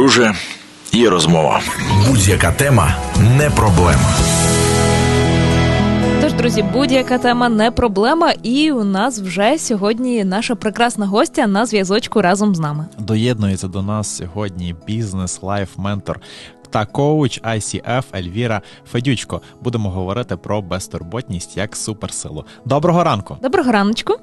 друже, і розмова. Будь-яка тема не проблема. Тож, друзі, будь-яка тема не проблема, і у нас вже сьогодні наша прекрасна гостя на зв'язочку разом з нами. Доєднується до нас сьогодні бізнес лайф ментор та коуч ICF Ельвіра Федючко. Будемо говорити про безтурботність як суперсилу. Доброго ранку. Доброго раночку.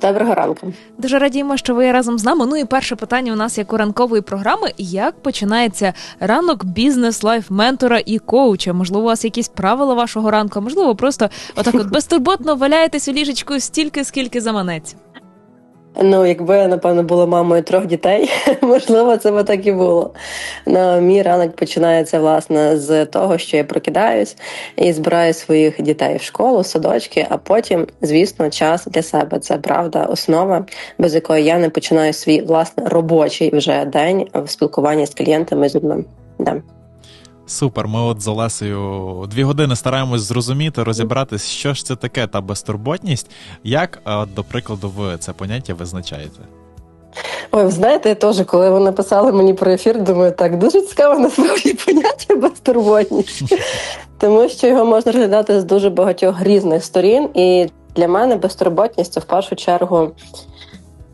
Доброго ранку. Дуже радіємо, що ви разом з нами. Ну і перше питання у нас як у ранкової програми: як починається ранок бізнес лайф ментора і коуча? Можливо, у вас якісь правила вашого ранку? Можливо, просто отак от безтурботно валяєтесь у ліжечку стільки, скільки заманеться. Ну, якби я, напевно, була мамою трьох дітей, можливо, це би так і було. Ну, Мій ранок починається власне з того, що я прокидаюсь і збираю своїх дітей в школу, садочки, а потім, звісно, час для себе. Це правда, основа, без якої я не починаю свій власне робочий вже день в спілкуванні з клієнтами з людьми. Да. Супер. Ми от з Олесею дві години стараємось зрозуміти, розібратись, що ж це таке та безтурботність. Як, до прикладу, ви це поняття визначаєте? Ой, ви знаєте, я теж, коли ви написали мені про ефір, думаю, так дуже цікаво насправді поняття безтурботність, тому що його можна розглядати з дуже багатьох різних сторін. І для мене безтурботність це в першу чергу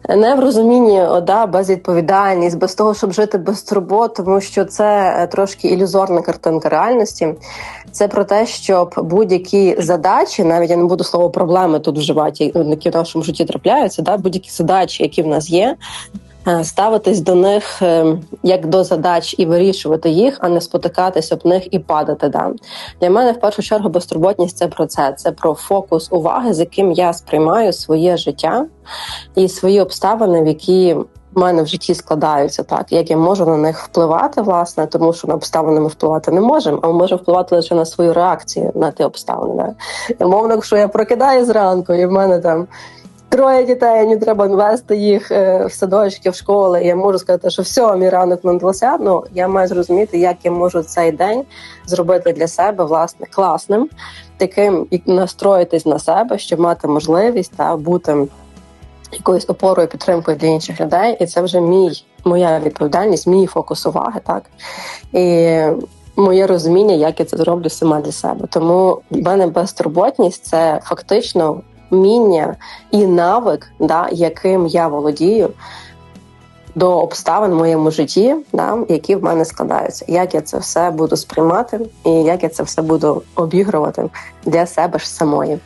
не в розумінні ода, безвідповідальність, без того, щоб жити без турбот, тому що це е, трошки ілюзорна картинка реальності. Це про те, щоб будь-які задачі, навіть я не буду слово проблеми тут вживати, які в нашому житті трапляються, да, будь-які задачі, які в нас є, ставитись до них е, як до задач і вирішувати їх, а не спотикатись об них і падати. Да? Для мене в першу чергу безтурботність це про це. Це про фокус уваги, з яким я сприймаю своє життя і свої обставини, в які в мене в житті складаються так, як я можу на них впливати, власне, тому що на обставини ми впливати не можемо, а ми можемо впливати лише на свою реакцію на ті обставини. Да? Мовно, якщо я прокидаю зранку, і в мене там троє дітей, мені треба вести їх е, в садочки, в школи. Я можу сказати, що все, мій ранок надалося. Ну я маю зрозуміти, як я можу цей день зробити для себе власне класним, таким і настроїтись на себе, щоб мати можливість та бути якоюсь опорою підтримкою для інших людей. І це вже мій моя відповідальність, мій фокус уваги, так і. Моє розуміння, як я це зроблю сама для себе, тому в мене безтурботність це фактично вміння і навик, да, яким я володію до обставин в моєму житті, да, які в мене складаються. Як я це все буду сприймати, і як я це все буду обігрувати для себе ж самої.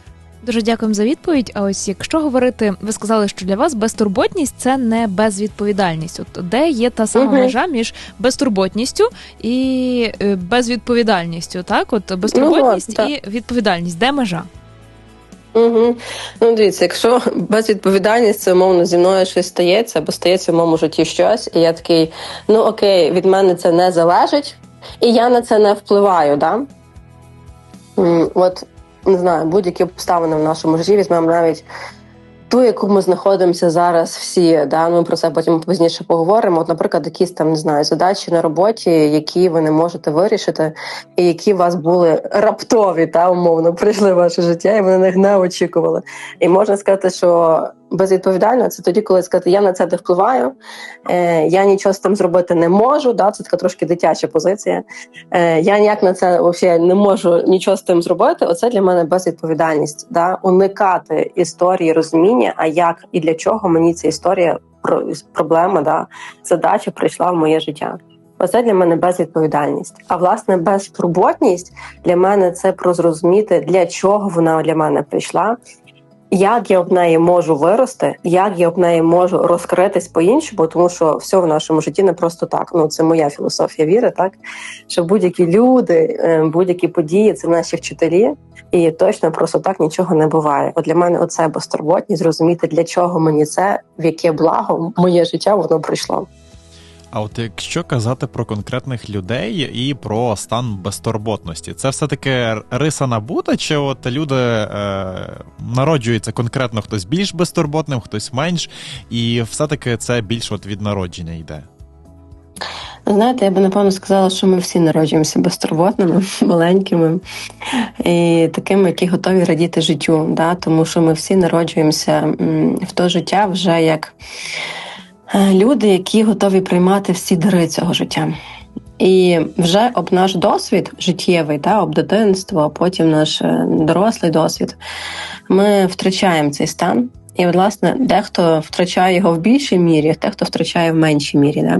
Дуже дякуємо за відповідь. А ось якщо говорити, ви сказали, що для вас безтурботність це не безвідповідальність. От де є та сама uh межа між безтурботністю і е, безвідповідальністю? Так, от безтурботність ну, і відповідальність, де межа? Угу. Ну, дивіться, якщо безвідповідальність, це умовно зі мною щось стається, або стається в моєму житті щось, і я такий, ну окей, від мене це не залежить, і я на це не впливаю. Да? От не знаю, будь-які обставини в нашому житті візьмемо навіть ту, яку ми знаходимося зараз, всі да ми про це потім пізніше поговоримо. От, наприклад, якісь там не знаю задачі на роботі, які ви не можете вирішити, і які у вас були раптові та умовно прийшли в ваше життя, і ви на них не очікували. І можна сказати, що безвідповідально це тоді, коли сказати, я на це не впливаю, е, я нічого з тим зробити не можу. Да, Це така трошки дитяча позиція. Е, Я ніяк на це взагалі не можу нічого з тим зробити. Оце для мене безвідповідальність. Да, Уникати історії розуміння, а як і для чого мені ця історія проблема, да, задача прийшла в моє життя. Оце для мене безвідповідальність. А власне безтурботність для мене це про зрозуміти, для чого вона для мене прийшла, як я об неї можу вирости, як я об неї можу розкритись по-іншому, тому що все в нашому житті не просто так. Ну це моя філософія віри, так що будь-які люди, е, будь-які події це наші вчителі, і точно просто так нічого не буває. От для мене оце безтурботність, зрозуміти, для чого мені це, в яке благо моє життя воно прийшло. А от якщо казати про конкретних людей і про стан безтурботності, це все таки риса набута, чи от люди е, народжуються конкретно хтось більш безтурботним, хтось менш, і все-таки це більш от від народження йде? Знаєте, я би напевно сказала, що ми всі народжуємося безтурботними, маленькими і такими, які готові радіти життю. Да? Тому що ми всі народжуємося в то життя вже як люди, які готові приймати всі дари цього життя. І вже об наш досвід життєвий, та, об дитинство, а потім наш е, дорослий досвід, ми втрачаємо цей стан. І, власне, дехто втрачає його в більшій мірі, дехто втрачає в меншій мірі. Да?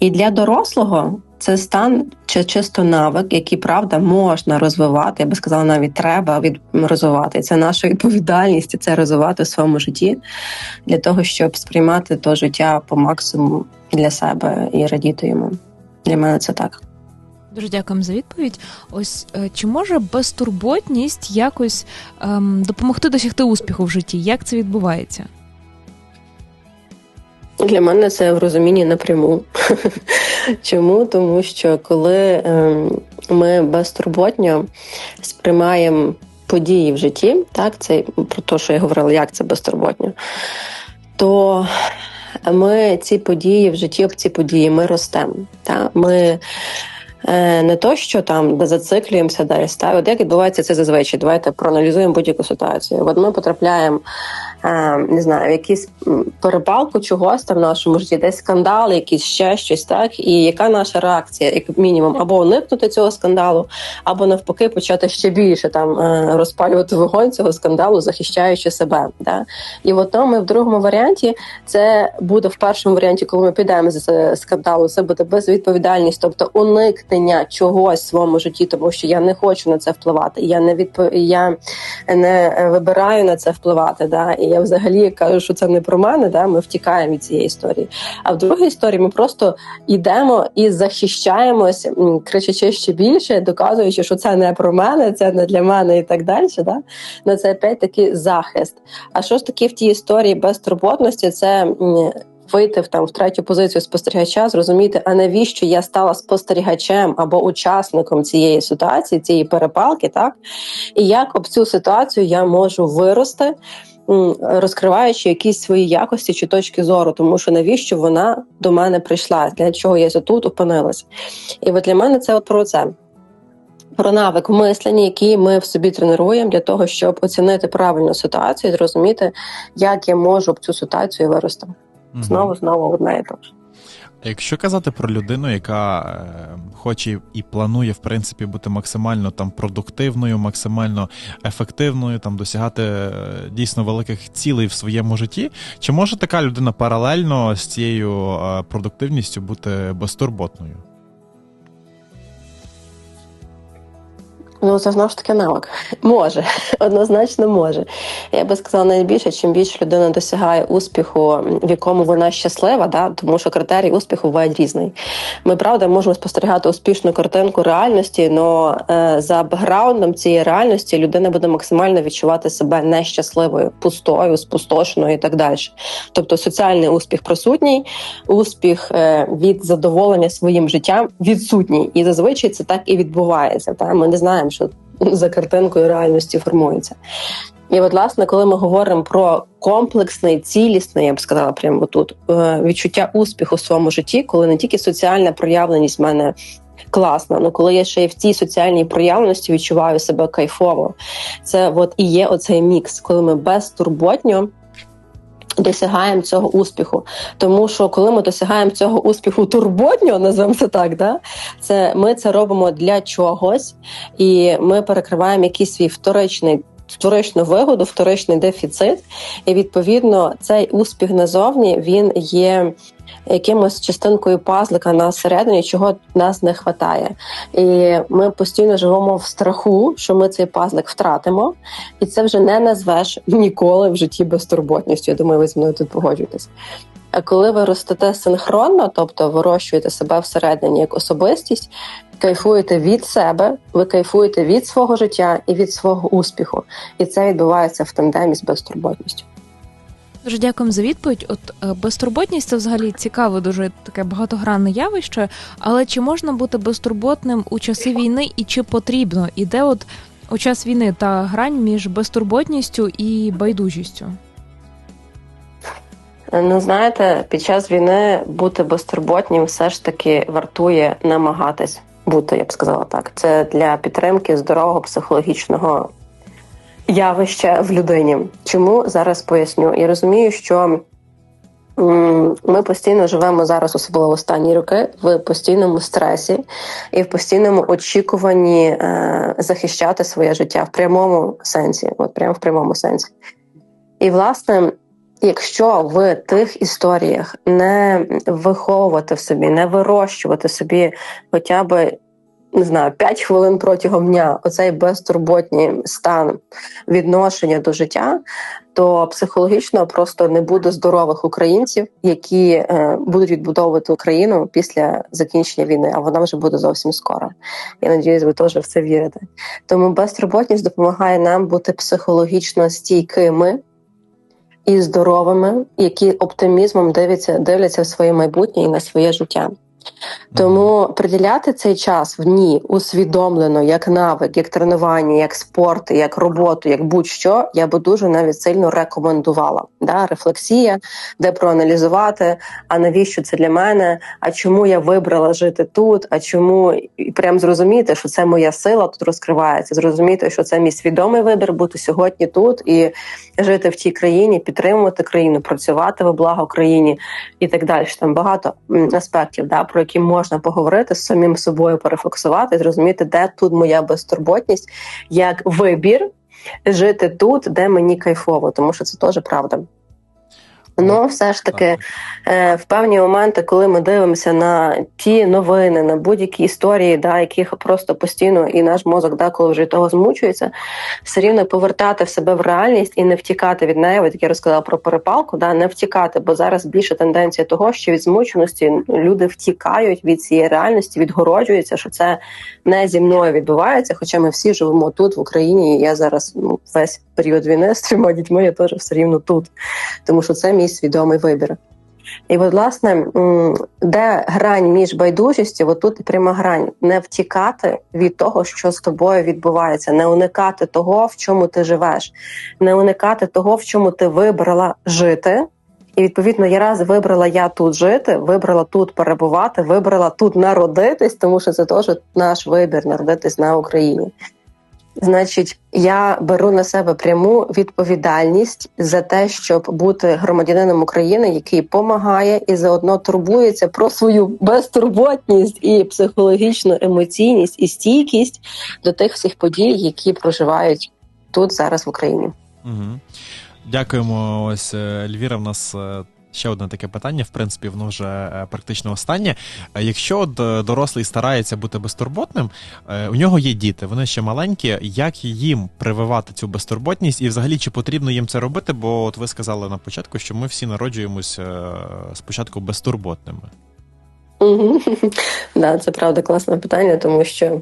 І для дорослого це стан чи чисто навик, який правда можна розвивати. Я би сказала, навіть треба від розвивати. Це наша відповідальність, це розвивати в своєму житті для того, щоб сприймати то життя по максимуму для себе і радіти йому. Для мене це так. Дуже дякуємо за відповідь. Ось е, чи може безтурботність якось ем, допомогти досягти успіху в житті? Як це відбувається? Для мене це в розумінні напряму. Чому? Тому що коли ем, ми безтурботньо сприймаємо події в житті, так, це про те, що я говорила, як це безтурботньо, то ми ці події в житті, об ці події ми ростемо. Так? Ми Е, не то, що там зациклюємося десь. Та от як відбувається це зазвичай. Давайте проаналізуємо будь-яку ситуацію. От ми потрапляємо не знаю, якісь перепалку чогось там в нашому житті, десь скандал, якийсь ще щось, так і яка наша реакція, як мінімум, або уникнути цього скандалу, або навпаки почати ще більше там е, розпалювати вогонь цього скандалу, захищаючи себе. Да? І в одному і в другому варіанті це буде в першому варіанті, коли ми підемо з скандалу, це буде безвідповідальність, тобто уникнення чогось в своєму житті, тому що я не хочу на це впливати. Я не відпов... я не вибираю на це впливати. Да? І я взагалі кажу, що це не про мене. Да, ми втікаємо від цієї історії. А в другій історії ми просто йдемо і захищаємось, кричачи ще більше, доказуючи, що це не про мене, це не для мене і так далі. Да? На це опять таки захист. А що ж таке в тій історії безтурботності? Це вийти в там в третю позицію спостерігача, зрозуміти, а навіщо я стала спостерігачем або учасником цієї ситуації, цієї перепалки, так і як об цю ситуацію я можу вирости розкриваючи якісь свої якості чи точки зору, тому що навіщо вона до мене прийшла, для чого я тут опинилася. І от для мене це от про це. Про навик мислення, який ми в собі тренуємо для того, щоб оцінити правильну ситуацію і зрозуміти, як я можу цю ситуацію вирости. Знову знову одне і те ж. Якщо казати про людину, яка е, хоче і планує в принципі бути максимально там продуктивною, максимально ефективною, там досягати е, дійсно великих цілей в своєму житті, чи може така людина паралельно з цією е, продуктивністю бути безтурботною? Ну, це знову ж таки навик. Може, однозначно може. Я би сказала найбільше, чим більше людина досягає успіху, в якому вона щаслива, да? тому що критерій успіху бувають різний. Ми правда можемо спостерігати успішну картинку реальності, але за бекграундом цієї реальності людина буде максимально відчувати себе нещасливою, пустою, спустошеною і так далі. Тобто соціальний успіх присутній, успіх е, від задоволення своїм життям відсутній. І зазвичай це так і відбувається. Та? Ми не знаємо що за картинкою реальності формується. І, от, власне, коли ми говоримо про комплексний, цілісний, я б сказала, прямо тут е, відчуття успіху в своєму житті, коли не тільки соціальна проявленість в мене класна, але коли я ще й в цій соціальній проявленості відчуваю себе кайфово, це от і є оцей мікс, коли ми безтурботньо досягаємо цього успіху. Тому що коли ми досягаємо цього успіху турботньо, називаємо це так, да? це ми це робимо для чогось, і ми перекриваємо якийсь свій вторичний. Вторичну вигоду, вторичний дефіцит, і відповідно цей успіх назовні він є якимось частинкою пазлика на середині, чого нас не вистачає. І ми постійно живемо в страху, що ми цей пазлик втратимо, і це вже не назвеш ніколи в житті безтурботністю. Я думаю, ви зі мною тут погоджуєтесь. А коли ви ростете синхронно, тобто вирощуєте себе всередині як особистість, кайфуєте від себе, ви кайфуєте від свого життя і від свого успіху, і це відбувається в тандемі з безтурботністю. Дуже дякуємо за відповідь. От е, безтурботність це взагалі цікаве, дуже таке багатогранне явище. Але чи можна бути безтурботним у часи війни і чи потрібно? І де от у час війни та грань між безтурботністю і байдужістю? Ну, знаєте, під час війни бути безтурботнім все ж таки вартує намагатись бути, я б сказала так. Це для підтримки здорового психологічного явище в людині. Чому зараз поясню? Я розумію, що ми постійно живемо зараз, особливо останні роки, в постійному стресі і в постійному очікуванні е, захищати своє життя в прямому сенсі, от прямо в прямому сенсі. І власне. Якщо в тих історіях не виховувати в собі, не вирощувати собі хоча б не знаю, 5 хвилин протягом дня оцей безтурботний стан відношення до життя, то психологічно просто не буде здорових українців, які е, будуть відбудовувати Україну після закінчення війни, а вона вже буде зовсім скоро. Я надіюсь, ви теж в це вірите. Тому безтурботність допомагає нам бути психологічно стійкими. І здоровими, які оптимізмом дивляться, дивляться в своє майбутнє і на своє життя. Тому приділяти цей час в дні усвідомлено як навик, як тренування, як спорт, як роботу, як будь-що, я би дуже навіть сильно рекомендувала. Да? Рефлексія, де проаналізувати, а навіщо це для мене? А чому я вибрала жити тут? А чому і прям зрозуміти, що це моя сила тут розкривається? Зрозуміти, що це мій свідомий вибір бути сьогодні тут і жити в тій країні, підтримувати країну, працювати в благо країні і так далі. Там багато аспектів. Да? Про які можна поговорити з самим собою, перефоксувати, зрозуміти, де тут моя безтурботність, як вибір жити тут, де мені кайфово, тому що це теж правда. Ну, все ж таки, е, в певні моменти, коли ми дивимося на ті новини, на будь-які історії, да, яких просто постійно і наш мозок, деколи вже того змучується, все рівно повертати в себе в реальність і не втікати від неї. От як я розказала про перепалку, да, не втікати, бо зараз більше тенденція того, що від змученості люди втікають від цієї реальності, відгороджуються, що це не зі мною відбувається. Хоча ми всі живемо тут, в Україні. і Я зараз ну, весь період війни з трьома дітьми я теж все рівно тут, тому що це мій свідомий вибір. І, от, власне, де грань між байдужістю, от тут пряма грань не втікати від того, що з тобою відбувається, не уникати того, в чому ти живеш, не уникати того, в чому ти вибрала жити. І відповідно я раз вибрала я тут жити, вибрала тут перебувати, вибрала тут народитись, тому що це теж наш вибір народитись на Україні. Значить, я беру на себе пряму відповідальність за те, щоб бути громадянином України, який допомагає і заодно турбується про свою безтурботність і психологічну емоційність і стійкість до тих всіх подій, які проживають тут зараз в Україні. Угу. Дякуємо. Ось е, Ельвіра. В нас е, Ще одне таке питання, в принципі, воно вже е, практично останнє. Е, якщо е, дорослий старається бути безтурботним, у нього є діти, вони ще маленькі. Як їм прививати цю безтурботність, і взагалі чи потрібно їм це робити? Бо от ви сказали на початку, що ми всі народжуємося спочатку безтурботними. Да, це правда класне питання, тому що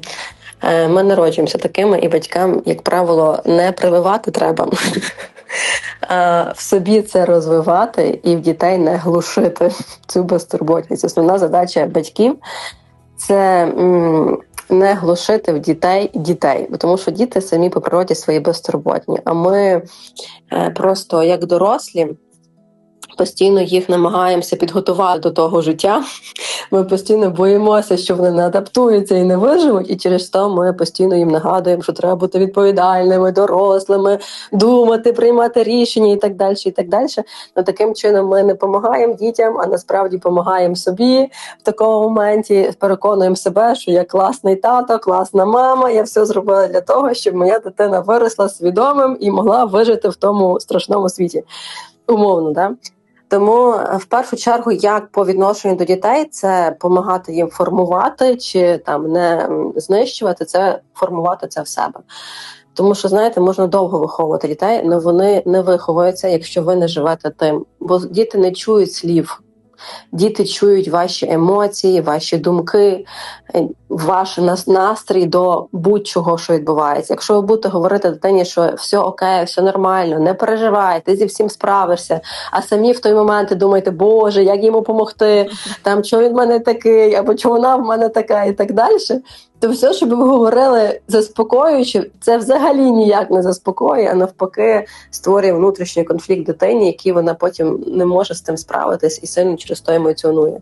ми народжуємося такими, і батькам, як правило, не прививати треба в собі це розвивати і в дітей не глушити цю безтурботність. Основна задача батьків це не глушити в дітей дітей, тому що діти самі по природі свої безтурботні. А ми е, просто як дорослі постійно їх намагаємося підготувати до того життя. Ми постійно боїмося, що вони не адаптуються і не виживуть, і через то ми постійно їм нагадуємо, що треба бути відповідальними, дорослими, думати, приймати рішення і так далі. І так далі. Ну таким чином ми не допомагаємо дітям, а насправді допомагаємо собі в такому моменті. Переконуємо себе, що я класний тато, класна мама. Я все зробила для того, щоб моя дитина виросла свідомим і могла вижити в тому страшному світі. Умовно, да. Тому е, в першу чергу, як по відношенню до дітей, це допомагати їм формувати чи там не знищувати це, формувати це в себе. Тому що, знаєте, можна довго виховувати дітей, але вони не виховуються, якщо ви не живете тим. Бо діти не чують слів. Діти чують ваші емоції, ваші думки, е, ваш настрій до будь-чого, що відбувається. Якщо ви будете говорити дитині, що все окей, все нормально, не переживай, ти зі всім справишся, а самі в той момент думаєте, Боже, як йому допомогти, там чого він в мене такий, або чого вона в мене така, і так далі то все, що ви говорили заспокоюючи, це взагалі ніяк не заспокоює, а навпаки, створює внутрішній конфлікт дитині, який вона потім не може з тим справитись і сильно через то емоціонує.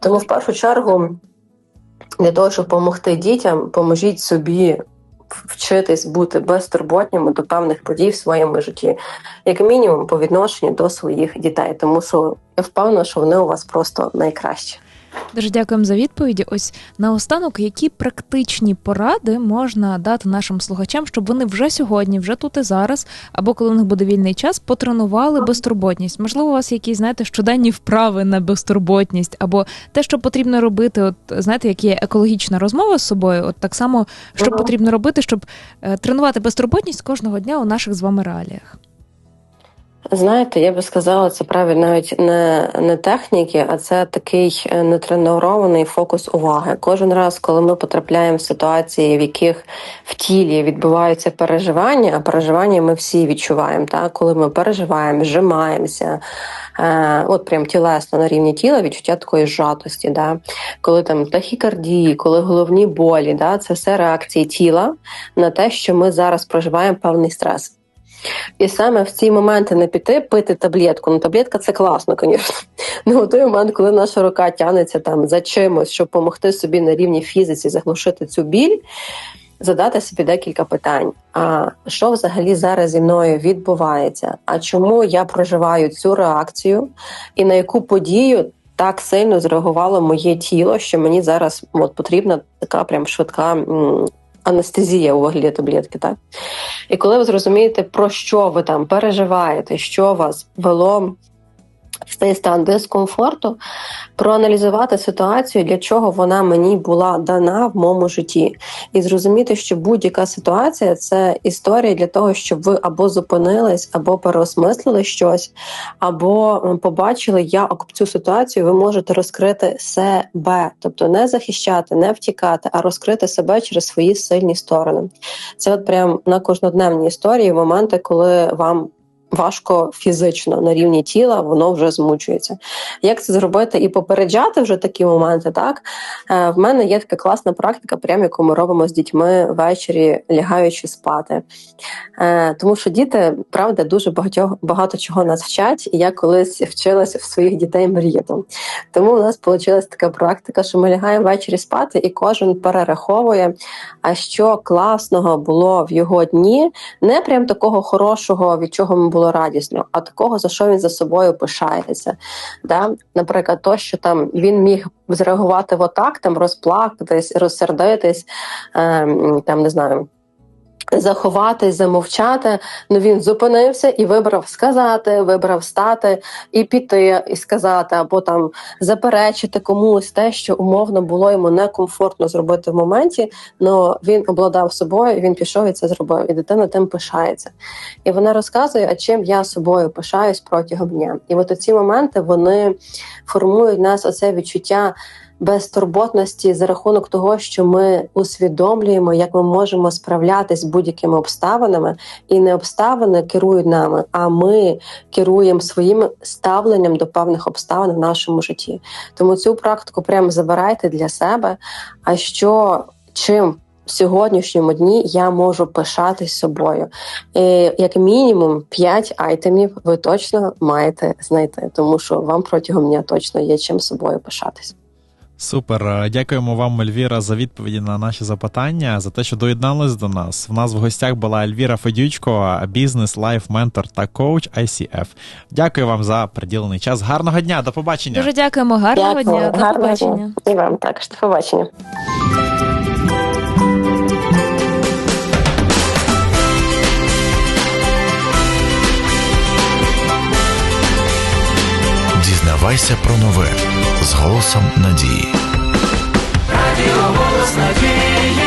Тому в першу чергу, для того, щоб допомогти дітям, поможіть собі вчитись бути безтурботніми до певних подій в своєму житті, як мінімум по відношенню до своїх дітей, тому що я впевнена, що вони у вас просто найкращі. Дуже дякуємо за відповіді. Ось наостанок, які практичні поради можна дати нашим слухачам, щоб вони вже сьогодні, вже тут і зараз, або коли у них буде вільний час, потренували безтурботність. Можливо, у вас якісь знаєте щоденні вправи на безтурботність, або те, що потрібно робити, от знаєте, як є екологічна розмова з собою, от так само, що потрібно робити, щоб е, тренувати безтурботність кожного дня у наших з вами реаліях. Знаєте, я би сказала, це правильно навіть не, не техніки, а це такий е, нетренований фокус уваги. Кожен раз, коли ми потрапляємо в ситуації, в яких в тілі відбуваються переживання, а переживання ми всі відчуваємо. Так? Коли ми переживаємо, зжимаємося, е, от прям тілесно на рівні тіла відчуття такої зжатості, да? коли там тахікардії, коли головні болі, да? це все реакції тіла на те, що ми зараз проживаємо певний стрес. І саме в ці моменти не піти пити таблетку. Ну, таблетка це класно, звісно. Ну, у той момент, коли наша рука тягнеться там за чимось, щоб допомогти собі на рівні фізиці заглушити цю біль, задати собі декілька питань. А що взагалі зараз зі мною відбувається? А чому я проживаю цю реакцію, і на яку подію так сильно зреагувало моє тіло, що мені зараз от, потрібна така прям швидка. Анестезія у вигляді таблетки, так? І коли ви зрозумієте, про що ви там переживаєте, що вас вело цей стан дискомфорту, проаналізувати ситуацію, для чого вона мені була дана в моєму житті, і зрозуміти, що будь-яка ситуація це історія для того, щоб ви або зупинились, або переосмислили щось, або побачили, як цю ситуацію ви можете розкрити себе, тобто не захищати, не втікати, а розкрити себе через свої сильні сторони. Це от прям на кожнодневній історії моменти, коли вам. Важко фізично на рівні тіла, воно вже змучується. Як це зробити і попереджати вже такі моменти? Так Е, в мене є така класна практика, прям яку ми робимо з дітьми ввечері, лягаючи спати. Е, Тому що діти, правда, дуже багато, багато чого нас вчать, і я колись вчилася в своїх дітей мріяти. Тому у нас вийшла така практика, що ми лягаємо ввечері спати, і кожен перераховує, а що класного було в його дні, не прям такого хорошого, від чого йому було радісно, а такого, за що він за собою пишається. Да? Наприклад, то, що там він міг зреагувати отак, там розплакатись, розсердитись, ем, там не знаю. Заховатись, замовчати, ну він зупинився і вибрав сказати, вибрав стати і піти, і сказати, або там заперечити комусь те, що умовно було йому некомфортно зробити в моменті. але він обладав собою, він пішов і це зробив. І дитина тим пишається. І вона розказує, а чим я собою пишаюсь протягом дня. І от ці моменти вони формують в нас оце відчуття безтурботності за рахунок того, що ми усвідомлюємо, як ми можемо справлятись з будь-якими обставинами, і не обставини керують нами, а ми керуємо своїм ставленням до певних обставин в нашому житті. Тому цю практику прямо забирайте для себе. А що чим? В сьогоднішньому дні я можу пишатись собою. І, як мінімум 5 айтемів ви точно маєте знайти, тому що вам протягом дня точно є чим собою пишатись. Супер, Е, дякуємо вам, Ельвіра, за відповіді на наші запитання, за те, що доєднались до нас. В нас в гостях була Ельвіра Федючко, бізнес, лайф, ментор та коуч ICF. Дякую вам за приділений час. Гарного дня, до побачення. Дуже дякуємо, гарного дня, до гарного побачення. дня. І вам також до побачення. Дізнавайся про нове з голосом надії. Радіо голос надії.